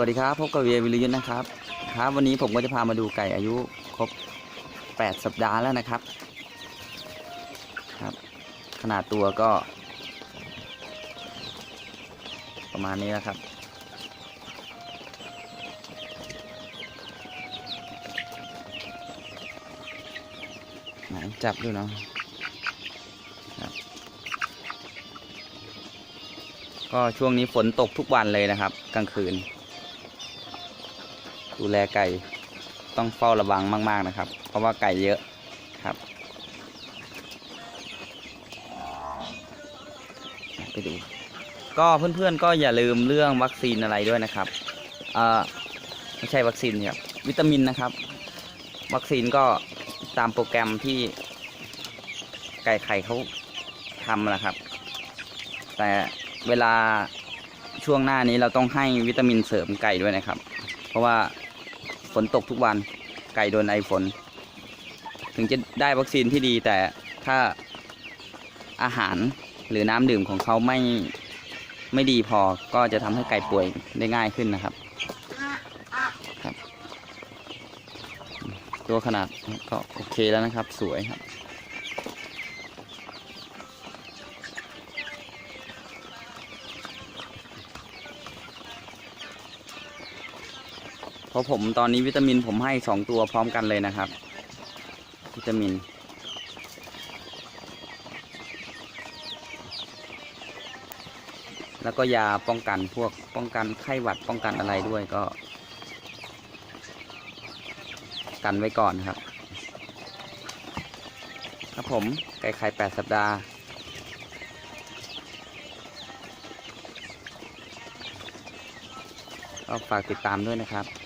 วัสดีครับพบกับเวียวิริยุทธ์นะครับครับ วันนี้ผมก็จะพามาดูไก่อายุครบ 8 สัปดาห์แล้วนะครับครับ ขนาดตัวก็ ประมาณนี้นะครับ ไหนจับดูเนาะครับก็ช่วงนี้ฝนตกทุกวันเลยนะครับ กลางคืน ดูแลไก่ต้องเฝ้าระวังมาก ๆนะครับ เพราะว่าไก่เยอะครับ ไปดู ก็เพื่อนๆก็อย่าลืมเรื่องวัคซีนอะไรด้วยนะครับเอ่อไม่ใช่วัคซีนครับวิตามินนะครับ วัคซีนก็ตามโปรแกรมที่ไก่ไข่เขาทำนะครับ แต่เวลาช่วงหน้านี้เราต้องให้วิตามินเสริมไก่ด้วยนะครับ เพราะว่า ฝนตกทุกวัน ไก่โดนไอฝน ถึงจะได้วัคซีนที่ดีแต่ถ้าอาหารหรือน้ำดื่มของเขาไม่ไม่ดีพอก็จะทำให้ไก่ป่วยได้ง่ายขึ้นนะครับครับ ตัวขนาดก็โอเคแล้วนะครับ สวยครับ ราะผมตอนนี้วิตามินผมให้สองตัวพร้อมกันเลยนะครับ วิตามิน แล้วก็ยาป้องกันพวกป้องกันไข้หวัดป้องกันอะไรด้วยก็ กันไว้ก่อนครับครับผมไก่ไข่แปดสัปดาห์ก็ฝากติดตามด้วยนะครับ